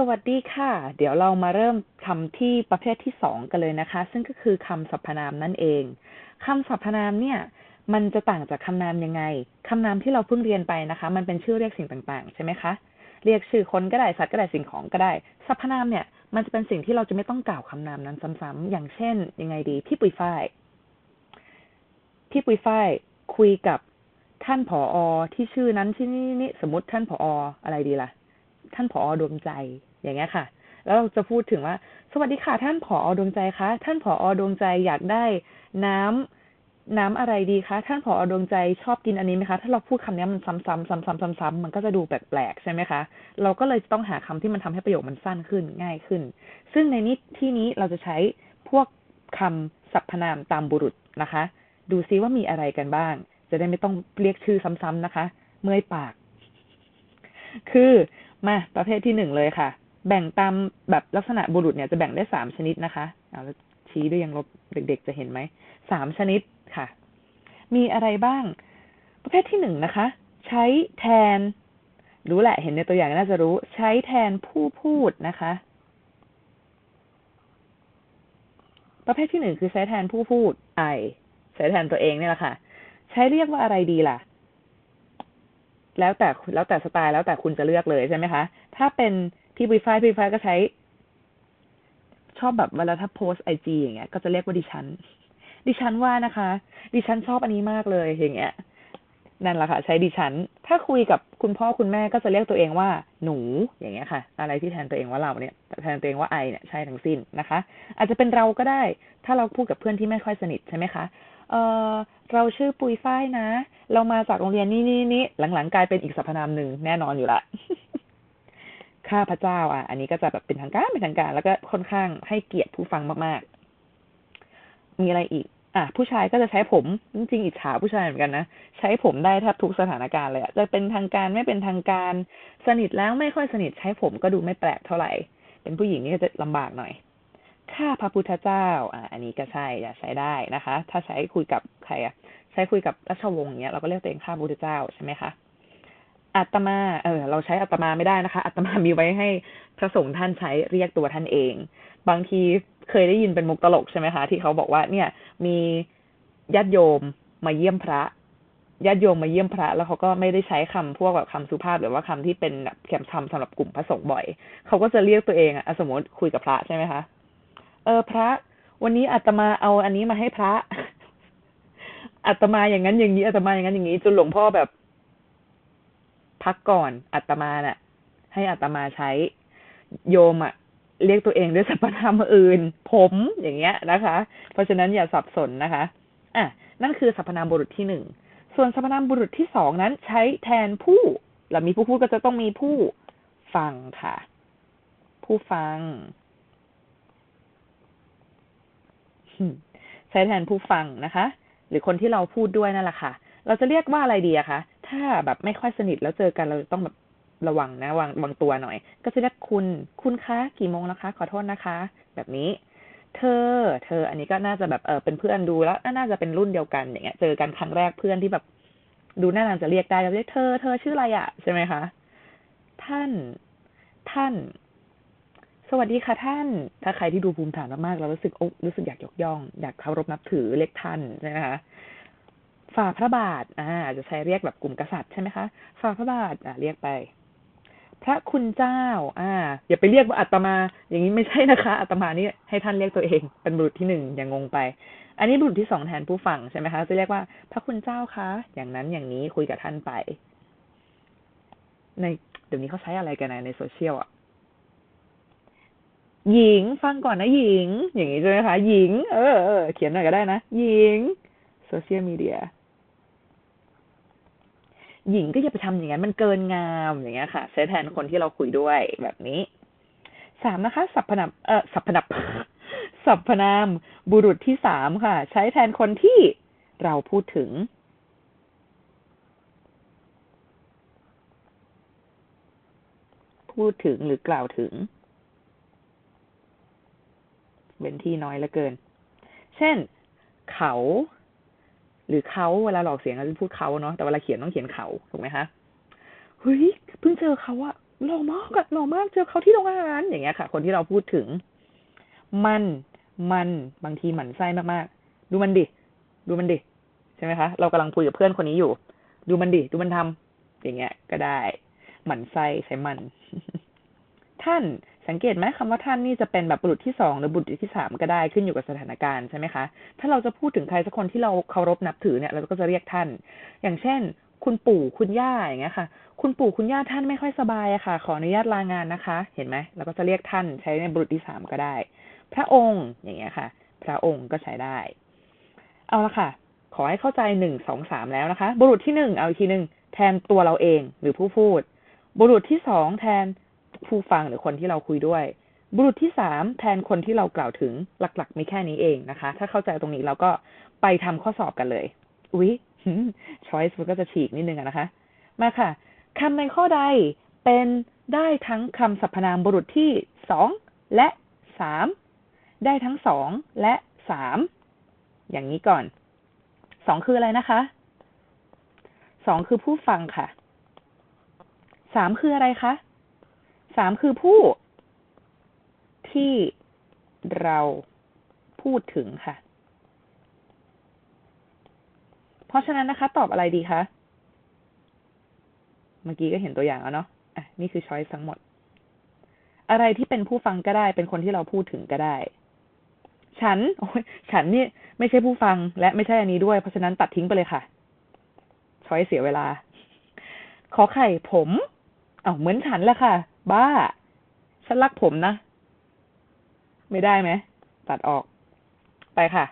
สวัสดีค่ะ เดี๋ยวเรามาเริ่มคำที่ประเภทที่สองกันเลยนะคะ ซึ่งก็คือคำสรรพนามนั่นเองคำสรรพนามเนี่ยมันจะต่างจากคำนามยังไงคำนามที่เราเพิ่งเรียนไปนะคะ มันเป็นชื่อเรียกสิ่งต่างๆ ใช่ไหมคะ เรียกชื่อคนก็ได้สัตว์ก็ได้สิ่งของก็ได้สรรพนามเนี่ย มันจะเป็นสิ่งที่เราจะไม่ต้องกล่าวคำนามนั้นซ้ำๆอย่างเช่น ยังไงดี พี่ปุยฝ้ายพี่ปุยฝ้ายคุยกับท่านผออที่ชื่อนั้นที่นี่นี่สมมติท่านผออะไรดีล่ะ ท่านผอดวงใจ อย่างเงี้ยค่ะ แล้วเราจะพูดถึงว่า สวัสดีค่ะท่านผอดวงใจคะท่านผอดวงใจอยากได้น้ำน้ำอะไรดีคะ ท่านผอดวงใจชอบกินอันนี้ไหมคะ ถ้าเราพูดคำนี้มันซ้ำๆซ้ำๆซ้ำๆมันก็จะดูแปลกๆใช่ไหมคะ เราก็เลยต้องหาคำที่มันทำให้ประโยคมันสั้นขึ้นง่ายขึ้น ซึ่งในนี้ที่นี้เราจะใช้พวกคำสรรพนามตามบุรุษนะคะ ดูซิว่ามีอะไรกันบ้าง จะได้ไม่ต้องเรียกชื่อซ้ำๆนะคะ เมื่อยปาก คือมาประเภทที่หนึ่งเลยค่ะ แบ่งตามแบบลักษณะบุรุษเนี่ยจะแบ่งได้สามชนิดนะคะเอาแล้วชี้ด้วยยังลบเด็ก ๆ จะเห็นไหมสามชนิดค่ะ มีอะไรบ้าง ประเภทที่หนึ่งนะคะ ใช้แทน รู้แหละเห็นในตัวอย่างน่าจะรู้ ใช้แทนผู้พูดนะคะ ประเภทที่หนึ่งคือใช้แทนผู้พูดไอใช้แทนตัวเองเนี่ยแหละค่ะ ใช้เรียกว่าอะไรดีล่ะแล้วแต่แล้วแต่สไตล์แล้วแต่คุณจะเลือกเลยใช่ไหมคะ ถ้าเป็น พี่บีไฟพี่ไฟก็ใช้ ชอบแบบเวลาถ้าโพสไอจีอย่างเงี้ย ก็จะเรียกว่าดิฉัน ดิฉันว่านะคะ ดิฉันชอบอันนี้มากเลย อย่างเงี้ย นั่นแหละค่ะ ใช้ดิฉัน ถ้าคุยกับคุณพ่อคุณแม่ก็จะเรียกตัวเองว่า หนู อย่างเงี้ยค่ะ อะไรที่แทนตัวเองว่าเราเนี่ย แทนตัวเองว่าไอเนี่ยใช่ทั้งสิ้นนะคะ อาจจะเป็นเราก็ได้ ถ้าเราพูดกับเพื่อนที่ไม่ค่อยสนิทใช่ไหมคะเออเราชื่อปุยฝ้ายนะ เรามาจากโรงเรียนนี่นี่นี่หลังๆ กลายเป็นอีกสรรพนามหนึ่งแน่นอนอยู่ละ ข้าพระเจ้า อะ อันนี้ก็จะแบบเป็นทางการเป็นทางการ แล้วก็ค่อนข้างให้เกียรติผู้ฟังมากๆ มีอะไรอีก อะ ผู้ชายก็จะใช้ผมจริงๆอิจฉาผู้ชายเหมือนกันนะใช้ผมได้แทบทุกสถานการณ์เลยอะจะเป็นทางการไม่เป็นทางการ สนิทแล้วไม่ค่อยสนิทใช้ผมก็ดูไม่แปลกเท่าไหร่ เป็นผู้หญิงนี่ก็จะลำบากหน่อยข้าพระพุทธเจ้า อ่า อันนี้ก็ใช่จะใช้ได้นะคะ ถ้าใช้คุยกับใครอะ ใช้คุยกับราชวงศ์เนี้ย เราก็เรียกตัวเองข้าพระพุทธเจ้าใช่ไหมคะ อัตมา เออ เราใช้อัตมาไม่ได้นะคะ อัตมามีไว้ให้พระสงฆ์ท่านใช้เรียกตัวท่านเอง บางทีเคยได้ยินเป็นมุกตลกใช่ไหมคะ ที่เขาบอกว่า เนี่ย มีญาติโยมมาเยี่ยมพระญาติโยมมาเยี่ยมพระ แล้วเขาก็ไม่ได้ใช้คำพวกแบบคำสุภาพหรือว่าคำที่เป็นแบบแคมคำสำหรับกลุ่มพระสงฆ์บ่อย เขาก็จะเรียกตัวเองอะสมมติคุยกับพระใช่ไหมคะเออพระ วันนี้อาตมาเอาอันนี้มาให้พระอาตมาอย่างนั้นอย่างนี้อาตมาอย่างนั้นอย่างนี้จนหลวงพ่อแบบ พักก่อนอาตมาน่ะ ให้อาตมาใช้ โยมอะเรียกตัวเองด้วยสรรพนามอื่น ผมอย่างเงี้ยนะคะ เพราะฉะนั้นอย่าสับสนนะคะอะนั่นคือสรรพนามบุรุษที่หนึ่งส่วนสรรพนามบุรุษที่สองนั้นใช้แทนผู้แล้วมีผู้พูดก็จะต้องมีผู้ฟังค่ะ ผู้ฟังใช้แทนผู้ฟังนะคะ หรือคนที่เราพูดด้วยนั่นแหละค่ะ เราจะเรียกว่าอะไรดีอะคะ ถ้าแบบไม่ค่อยสนิทแล้วเจอกันเราต้องแบบระวังนะวางวางตัวหน่อย ก็จะเรียกคุณ คุณคะกี่โมงแล้วคะ ขอโทษนะคะ แบบนี้ เธอ เธอ อันนี้ก็น่าจะแบบเออเป็นเพื่อนดูแล้วน่าจะเป็นรุ่นเดียวกันอย่างเงี้ย เจอกันครั้งแรกเพื่อนที่แบบ ดูน่าจะเรียกได้เราเรียกเธอ เธอชื่ออะไรอะใช่ไหมคะท่าน ท่าน สวัสดีค่ะท่าน ถ้าใครที่ดูภูมิฐานมากๆเรารู้สึกโอ้รู้สึกอยากยกย่อง อยากเคารพนับถือเรียกท่านใช่ไหมคะ ฝ่าพระบาทอ่าจะใช้เรียกแบบกลุ่มกษัตริย์ใช่ไหมคะฝ่าพระบาทอ่าเรียกไป พระคุณเจ้า อ่า อย่าไปเรียกว่าอัตมา อย่างนี้ไม่ใช่นะคะอัตมานี่ให้ท่านเรียกตัวเองเป็นบุตรที่หนึ่งอย่างงงไป อันนี้บุตรที่สองแทนผู้ฟังใช่ไหมคะจะเรียกว่า พระคุณเจ้าคะอย่างนั้นอย่างนี้คุยกับท่านไป ในเดี๋ยวนี้เขาใช้อะไรกันในโซเชียลอะหญิงฟังก่อนนะหญิง อย่างนี้ใช่ไหมคะ หญิง เออเออเขียนหน่อยก็ได้นะ หญิงโซเชียลมีเดีย หญิงก็อย่าไปทำอย่างนั้นมันเกินงามอย่างเงี้ยค่ะ ใช้แทนคนที่เราคุยด้วยแบบนี้สามนะคะสรรพนามเออสรรพนามสรรพนามบุรุษที่สามค่ะ ใช้แทนคนที่เราพูดถึง พูดถึงหรือกล่าวถึงเป็นที่น้อยเหลือเกิน เช่น เขา หรือเขาเวลาหลอกเสียงเราจะพูดเขาเนาะแต่เวลาเขียนต้องเขียนเขาถูกไหมคะเฮ้ยเพิ่งเจอเขาอะหล่อมากอะหล่อมากเจอเขาที่โรงอาหารอย่างเงี้ยค่ะ คนที่เราพูดถึง มันมันบางทีหมันไส้มากๆ ดูมันดิ ดูมันดิ ใช่ไหมคะ เรากำลังคุยกับเพื่อนคนนี้อยู่ ดูมันดิ ดูมันทำอย่างเงี้ย ก็ได้ หมันไส้ใช้มัน ท่าน สังเกตไหมคำว่าท่านนี่จะเป็นแบบบุรุษที่สองหรือบุรุษที่สามก็ได้ขึ้นอยู่กับสถานการณ์ใช่ไหมคะ ถ้าเราจะพูดถึงใครสักคนที่เราเคารพนับถือเนี่ยเราก็จะเรียกท่าน อย่างเช่น คุณปู่คุณย่าอย่างเงี้ยค่ะ คุณปู่คุณย่าท่านไม่ค่อยสบายอะค่ะ ขออนุญาตลางานนะคะ เห็นไหมเราก็จะเรียกท่านใช้ในบุรุษที่สามก็ได้ พระองค์อย่างเงี้ยค่ะ พระองค์ก็ใช้ได้ เอาละค่ะ ขอให้เข้าใจหนึ่งสองสามแล้วนะคะ บุรุษที่หนึ่งเอาอีกทีหนึ่งแทนตัวเราเองหรือผู้พูด บุรุษที่สองแทน ผู้ฟังหรือคนที่เราคุยด้วย บุรุษที่สามแทนคนที่เรากล่าวถึงหลักๆ มีแค่นี้เองนะคะ ถ้าเข้าใจตรงนี้เราก็ไปทำข้อสอบกันเลยอุ๊ยช้อยส์มันก็จะฉีกนิดนึงนะคะ มาค่ะคำในข้อใดเป็นได้ทั้งคำสรรพนามบุรุษที่สองและสามได้ทั้งสองและสามอย่างนี้ก่อนสองคืออะไรนะคะสองคือผู้ฟังค่ะสามคืออะไรคะ สามคือผู้ ที่เราพูดถึงค่ะ เพราะฉะนั้นนะคะ ตอบอะไรดีคะ เมื่อกี้ก็เห็นตัวอย่างแล้วเนาะอะนี่คือช้อยส์ทั้งหมด อะไรที่เป็นผู้ฟังก็ได้ เป็นคนที่เราพูดถึงก็ได้ ฉันโอ้ยฉันนี่ไม่ใช่ผู้ฟังและไม่ใช่อันนี้ด้วย เพราะฉะนั้นตัดทิ้งไปเลยค่ะ ช้อยเสียเวลา ขอไข่ผม เอาเหมือนฉันแหละค่ะ บ้า ฉันรักผมนะ ไม่ได้ไหม ตัดออก ไปค่ะ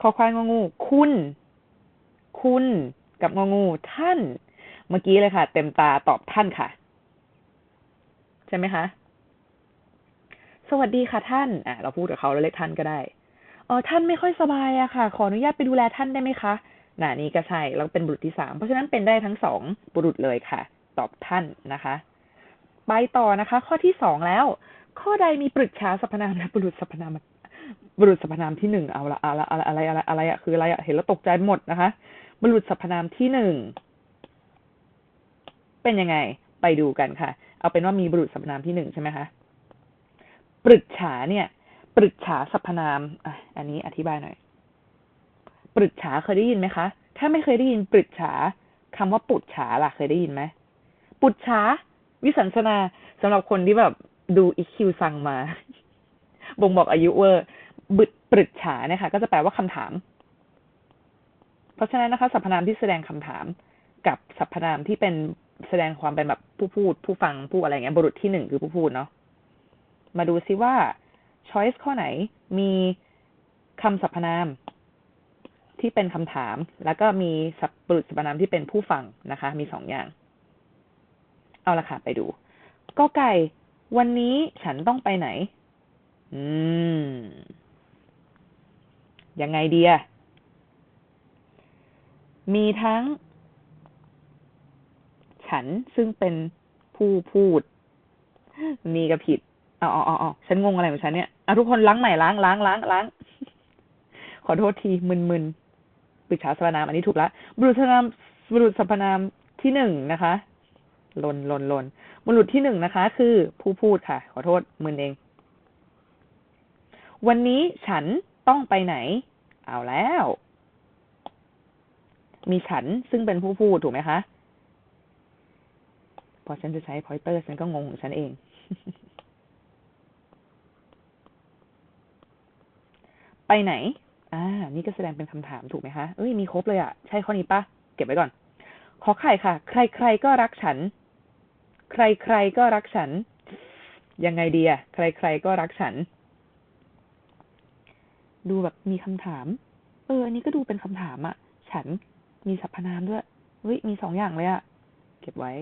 ขอควายงองู คุณ คุณ กับงองู ท่าน เมื่อกี้เลยค่ะ เต็มตาตอบท่านค่ะ ใช่ไหมคะ สวัสดีค่ะท่าน อะ เราพูดกับเขาแล้วเรียกท่านก็ได้อ๋อท่านไม่ค่อยสบายอะค่ะ ขออนุญาตไปดูแลท่านได้ไหมคะน่ะนี่ก็ใช่แล้วเป็นบุรุษที่สามเพราะฉะนั้นเป็นได้ทั้งสองบุรุษเลยค่ะ ตอบท่านนะคะ ไปต่อนะคะ ข้อที่สองแล้ว ข้อใดมีปรึกษาสรรพนามและบุรุษสรรพนามบุรุษสรรพนามที่หนึ่งเอาละอะอะไรอะไรอะไรอะไรอะคืออะไรอะเห็นแล้วตกใจหมดนะคะ บุรุษสรรพนามที่หนึ่งเป็นยังไงไปดูกันค่ะ เอาเป็นว่ามีบุรุษสรรพนามที่หนึ่งใช่ไหมคะปรึกษาเนี่ย ปรึกษาสรรพนามอะอันนี้อธิบายหน่อย ปรึกษาเคยได้ยินไหมคะถ้าไม่เคยได้ยินปรึกษาคำว่าปุจฉาล่ะเคยได้ยินไหมปุจฉา วิสัญสนาสำหรับคนที่แบบดูอีคิวซังมา บ่งบอกอายุเวอร์บึดปรึกษาเนี่ยค่ะ ก็จะแปลว่าคำถาม เพราะฉะนั้นนะคะ สรรพนามที่แสดงคำถาม กับสรรพนามที่เป็นแสดงความเป็นแบบผู้พูด ผู้ฟังผู้อะไรเงี้ยบุรุษที่หนึ่งคือผู้พูดเนาะมาดูซิว่า choice ข้อไหนมีคำสรรพนามที่เป็นคำถาม แล้วก็มีบุรุษสรรพนามที่เป็นผู้ฟังนะคะ มีสองอย่าง เอาละค่ะไปดูก็ไก่ วันนี้ฉันต้องไปไหน อืม ยังไงดีอะมีทั้ง ฉันซึ่งเป็นผู้พูด มีกับผิดอ๋ออ๋ออ๋อฉันงงอะไรของฉันเนี่ยอะทุกคนล้างใหม่ล้างล้างล้างล้างขอโทษทีมึนมึนปรึกษาสรพนามอันนี้ถูกละบุรุษนามบุรุษสรรพนามที่หนึ่งนะคะ ลนลนลนบุรุษที่หนึ่งนะคะ คือผู้พูดค่ะ ขอโทษมึนเอง วันนี้ฉันต้องไปไหน เอาแล้ว มีฉันซึ่งเป็นผู้พูดถูกไหมคะ พอฉันจะใช้พอยเตอร์ฉันก็งงของฉันเอง ไปไหน อ่า นี่ก็แสดงเป็นคำถามถูกไหมคะ เอ้ย มีครบเลยอะ่ะ ใช่ข้อนี้ปะ เก็บไว้ก่อน ขอไข่ค่ะ ใคร ๆ ก็รักฉัน ใครๆก็รักฉัน ยังไงดีอะใครๆก็รักฉัน ดูแบบมีคำถาม เออ อันนี้ก็ดูเป็นคำถามอะฉันมีสรรพนามด้วยเฮ้ยมีสองอย่างเลยอะเก็บไว้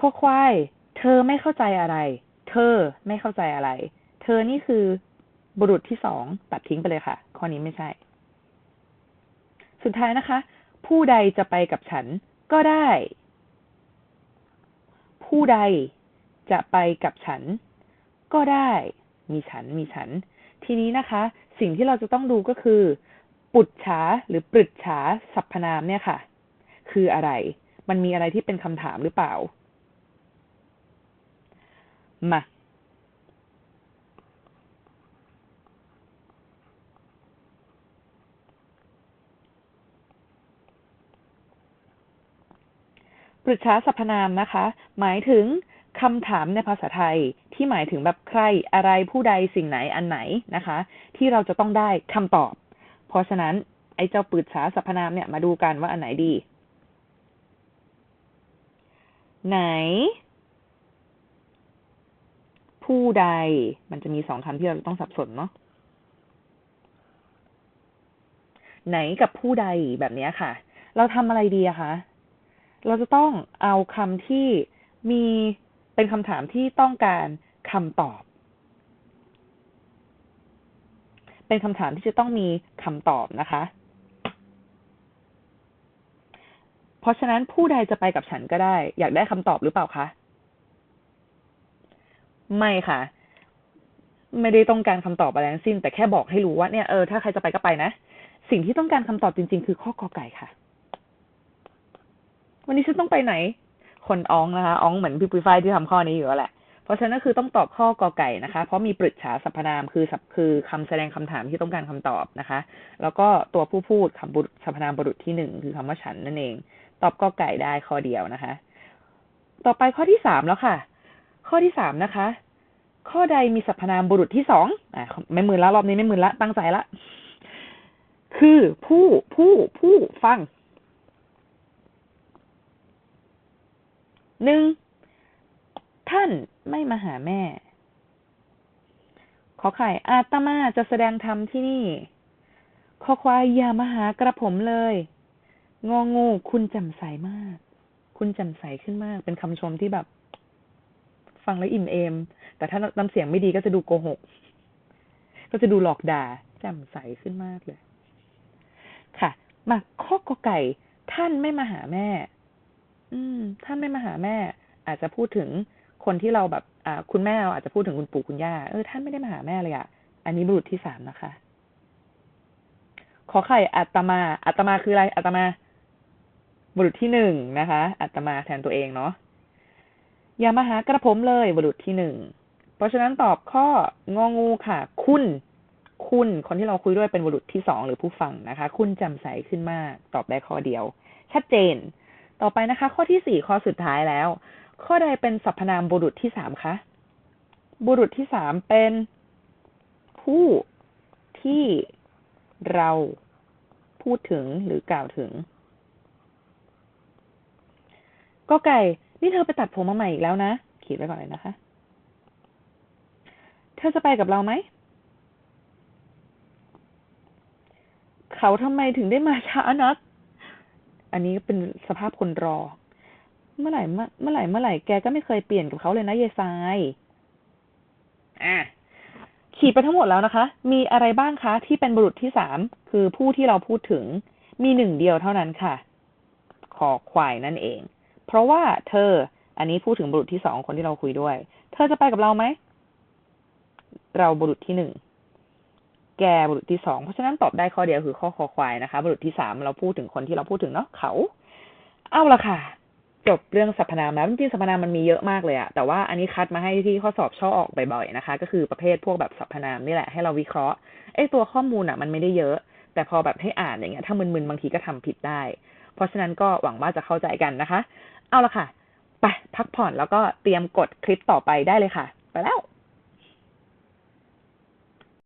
ข้อควาย เธอไม่เข้าใจอะไร เธอไม่เข้าใจอะไร เธอนี่คือบุรุษที่สองตัดทิ้งไปเลยค่ะ ข้อนี้ไม่ใช่ สุดท้ายนะคะ ผู้ใดจะไปกับฉันก็ได้ ผู้ใดจะไปกับฉัน ก็ได้ มีฉันมีฉัน ทีนี้นะคะ สิ่งที่เราจะต้องดูก็คือ ปุจฉาหรือปรึจฉาสรรพนามเนี่ยค่ะ คืออะไร มันมีอะไรที่เป็นคำถามหรือเปล่า มา ปรึกษาสรรพนามนะคะ หมายถึงคำถามในภาษาไทยที่หมายถึงแบบใครอะไรผู้ใดสิ่งไหนอันไหนนะคะ ที่เราจะต้องได้คำตอบ เพราะฉะนั้นไอ้เจ้าปรึกษาสรรพนามเนี่ยมาดูกันว่าอันไหนดี ไหน ผู้ใด มันจะมีสองคำที่เราต้องสับสนเนาะไหนกับผู้ใดแบบนี้ค่ะ เราทำอะไรดีอะคะ เราจะต้องเอาคำที่มีเป็นคำถามที่ต้องการคำตอบ เป็นคำถามที่จะต้องมีคำตอบนะคะ เพราะฉะนั้นผู้ใดจะไปกับฉันก็ได้ อยากได้คำตอบหรือเปล่าคะ ไม่ค่ะ ไม่ได้ต้องการคำตอบอะไรทั้งสิ้น แต่แค่บอกให้รู้ว่าเนี่ยเออถ้าใครจะไปก็ไปนะ สิ่งที่ต้องการคำตอบจริง ๆ คือข้อกอไก่ค่ะ วันนี้ฉันต้องไปไหน คนอ้องนะคะอ้องเหมือนพี่ปุ้ยฝ้ายที่ทำข้อนี้อยู่แล้วแหละ เพราะฉะนั้นก็คือต้องตอบข้อกอไก่นะคะ เพราะมีปรึกษาสรรพนามคือคือคำแสดงคำถามที่ต้องการคำตอบนะคะ แล้วก็ตัวผู้พูดคำบุสรรพนามบุรุษที่หนึ่งคือคำว่าฉันนั่นเอง ตอบกอไก่ได้ข้อเดียวนะคะ ต่อไปข้อที่สามแล้วค่ะ ข้อที่สามนะคะ ข้อใดมีสรรพนามบุรุษที่สองอะไม่มือละรอบนี้ไม่มือละตั้งใจละคือผู้ผู้ผู้ฟัง หนึ่งท่านไม่มาหาแม่ ขอไข่อาตมาจะแสดงธรรมที่นี่ ขอควายอย่ามาหากระผมเลย งองูคุณจำใสมาก คุณจำใสขึ้นมาก เป็นคำชมที่แบบ ฟังแล้วอิ่มเอม แต่ถ้าน้ำเสียงไม่ดีก็จะดูโกหก ก็จะดูหลอกด่าจำใสขึ้นมากเลย ค่ะ มาข้อกอไก่ ท่านไม่มาหาแม่ อืมท่านไม่มาหาแม่ อาจจะพูดถึงคนที่เราแบบ อ่า คุณแม่เราอาจจะพูดถึงคุณปู่คุณย่า เออท่านไม่ได้มาหาแม่เลยอะ่ะ อันนี้บุรุษที่สามนะคะ ขอไข่อัตมา อัตมาคืออะไร อัตมา บุรุษที่หนึ่งนะคะ อัตมาแทนตัวเองเนาะ อย่ามาหากระผมเลย บุรุษที่หนึ่ง เพราะฉะนั้นตอบข้ององูค่ะ คุณ คุณ คนที่เราคุยด้วยเป็นบุรุษที่สองหรือผู้ฟังนะคะ คุณจำใสขึ้นมาก ตอบได้ข้อเดียว ชัดเจน ต่อไปนะคะ ข้อที่สี่ข้อสุดท้ายแล้ว ข้อใดเป็นสรรพนามบุรุษที่สามคะ บุรุษที่สามเป็น ผู้ที่เราพูดถึงหรือกล่าวถึง ก็ไก่ นี่เธอไปตัดผมมาใหม่อีกแล้วนะ ขีดไว้ก่อนเลยนะคะ เธอจะไปกับเราไหม เขาทำไมถึงได้มาช้านัก อันนี้เป็นสภาพคนรอ เมื่อไหร่เมื่อไหร่เมื่อไหร่แกก็ไม่เคยเปลี่ยนกับเขาเลยนะเยซายอะขีดไปทั้งหมดแล้วนะคะ มีอะไรบ้างคะที่เป็นบุรุษที่สามคือผู้ที่เราพูดถึง มีหนึ่งเดียวเท่านั้นค่ะ ขอควายนั่นเอง เพราะว่าเธอ อันนี้พูดถึงบุรุษที่สองคนที่เราคุยด้วย เธอจะไปกับเราไหม เราบุรุษที่หนึ่ง แกบุรุษที่สองเพราะฉะนั้นตอบได้ข้อเดียวคือข้อคอควายนะคะ บุรุษที่สามเราพูดถึงคนที่เราพูดถึงเนาะเขาเอาละค่ะ จบเรื่องสรรพนามแล้วจริงๆสรรพนามมันมีเยอะมากเลยอะแต่ว่าอันนี้คัดมาให้ที่ข้อสอบชอบออกบ่อยๆนะคะ ก็คือประเภทพวกแบบสรรพนามนี่แหละให้เราวิเคราะห์ไอ้ตัวข้อมูลอะมันไม่ได้เยอะ แต่พอแบบให้อ่านอย่างเงี้ยถ้ามึนๆบางทีก็ทำผิดได้ เพราะฉะนั้นก็หวังว่าจะเข้าใจกันนะคะ เอาละค่ะไปพักผ่อนแล้วก็เตรียมกดคลิปต่อไปได้เลยค่ะ ไปแล้ว